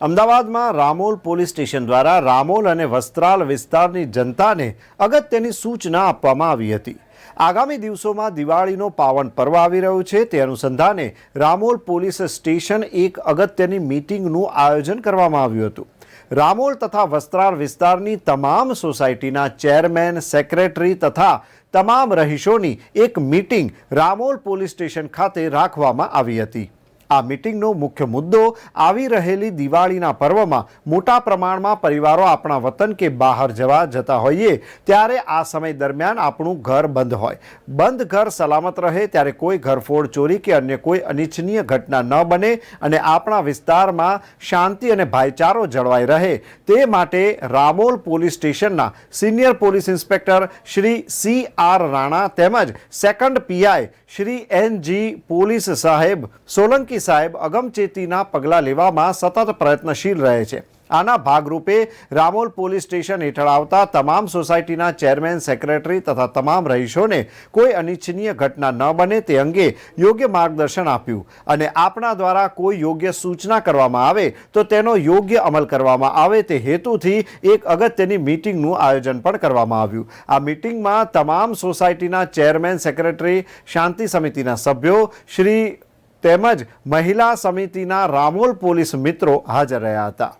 અમદાવાદમાં Ramol police station દ્વારા રામોલ અને વસ્ત્રાલ વિસ્તારની જનતાને અગત્યની સૂચના આપવામાં આવી હતી. આગામી દિવસોમાં દિવાળીનો પાવન પર્વ આવી રહ્યું છે. તે અનુસંધાને રામોલ પોલીસ સ્ટેશન એક અગત્યની મીટિંગનું આયોજન કરવામાં આવ્યું હતું. રામોલ તથા વસ્ત્રાલ વિસ્તારની તમામ સોસાયટીના ચેરમેન, સેક્રેટરી તથા તમામ રહીશોની એક મીટિંગ રામોલ પોલીસ સ્ટેશન ખાતે રાખવામાં આવી હતી. આ મીટિંગનો મુખ્ય મુદ્દો આવી રહેલી દિવાળીના પર્વમાં મોટા પ્રમાણમાં પરિવારો આપણા વતન કે બહાર જવા જતા હોઈએ ત્યારે આ સમય દરમિયાન આપણું ઘર બંધ હોય. બંધ ઘર સલામત રહે ત્યારે કોઈ ઘરફોડ ચોરી કે અન્ય કોઈ અનિચ્છનીય ઘટના ન બને અને આપણા વિસ્તારમાં શાંતિ અને ભાઈચારો જળવાઈ રહે. તે માટે રામોલ પોલીસ સ્ટેશનના senior police inspector Shri C R Rana તેમજ second PI Shri N G police સાહેબ સોલંકી સાહેબ અગમચેતીના પગલાં લેવામાં સતત પ્રયત્નશીલ રહે છે. આના ભાગરૂપે રામોલ પોલીસ સ્ટેશન હેઠળ આવતા તમામ સોસાયટીના ચેરમેન, સેક્રેટરી તથા તમામ રહીશોને કોઈ અનિચ્છનીય ઘટના ન બને તે અંગે યોગ્ય માર્ગદર્શન આપ્યું અને આપણા દ્વારા કોઈ યોગ્ય સૂચના કરવામાં આવે તો તેનો યોગ્ય અમલ કરવામાં આવે તે હેતુથી એક અગત્યની મિટિંગનું આયોજન પણ કરવામાં આવ્યું. આ મીટિંગમાં તમામ સોસાયટીના ચેરમેન, સેક્રેટરી, શાંતિ સમિતિના સભ્યો, શ્રી તેમજ મહિલા સમિતિના રામોલ પોલીસ મિત્રો હાજર રહ્યા હતા.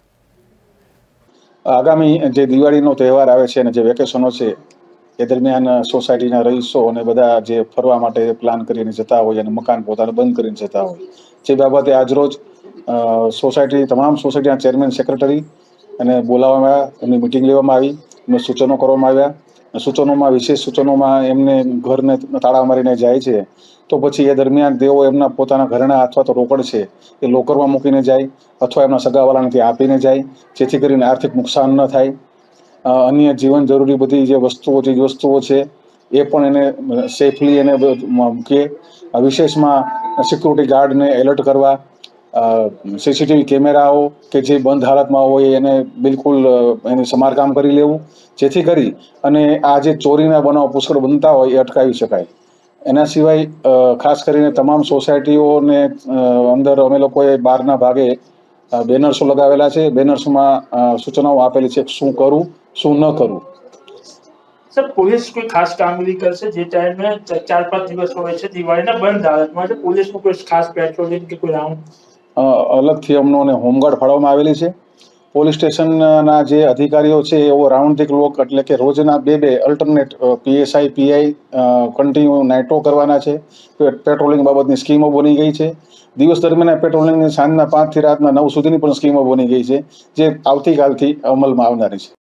આગામી જે દિવાળીનો તહેવાર આવે છે અને જે વેકેશનો છે, એ દરમિયાન સોસાયટીના રહીશો અને બધા જે ફરવા માટે પ્લાન કરીને જતા હોય અને મકાન પોતાનું બંધ કરીને જતા હોય, જે બાબતે આજરોજ સોસાયટી, તમામ સોસાયટીના ચેરમેન, સેક્રેટરી અને બોલાવવામાં એમની મિટિંગ લેવામાં આવી એમને સૂચનો કરવામાં આવ્યા. સૂચનોમાં, વિશેષ સૂચનોમાં એમને ઘરને તાળા મારીને જાય છે, તો પછી એ દરમિયાન તેઓ એમના પોતાના ઘરેણા અથવા તો રોકડ છે, એ લોકરમાં મૂકીને જાય, અથવા એમના સગાવાલાને ત્યાં આપીને જાય, જેથી કરીને આર્થિક નુકસાન ન થાય. અન્ય જીવન જરૂરી બધી જે વસ્તુઓ ચીજ વસ્તુઓ છે, એ પણ એને સેફલી એને મૂકીએ. વિશેષમાં સિક્યુરિટી ગાર્ડને એલર્ટ કરવા સીસીટીવી કેમેરાઓ કે જે બંધ હાલતમાં હોય એને બિલકુલ એનું સમારકામ કરી લેવું. જેથી કરી અને આ જે ચોરીના બનાવ પુષ્કળ બનતા હોય એ અટકાવી શકાય. એના સિવાય ખાસ કરીને તમામ સોસાયટીઓને અંદર અમે લોકોએ બહારના ભાગે બેનર્સો લગાવેલા છે. બેનર્સમાં સૂચનાઓ આપેલી છે શું કરવું શું ન કરવું સર, પોલીસ કોઈ ખાસ કામગીરી કરશે? જે ટાઈમે ચાર પાંચ દિવસ હોય છે, દિવાળીના બંધ હાલતમાં પોલીસનું કોઈ ખાસ પેટ્રોલિંગ કે કોઈ રાઉન્ડ અલગથી અમનોને હોમગાર્ડ ફાળવવામાં આવેલી છે. પોલીસ સ્ટેશનના જે અધિકારીઓ છે એવો રાઉન્ડ ધી ક્લોક એટલે કે રોજના બે બે અલ્ટરનેટ પીએસઆઈ, પીઆઈ કન્ટિન્યુ નાઇટો કરવાના છે. પેટ્રોલિંગ બાબતની સ્કીમો બની ગઈ છે. દિવસ દરમિયાન પેટ્રોલિંગની સાંજના પાંચથી રાતના નવ સુધીની પણ સ્કીમો બની ગઈ છે, જે આવતીકાલથી અમલમાં આવનારી છે.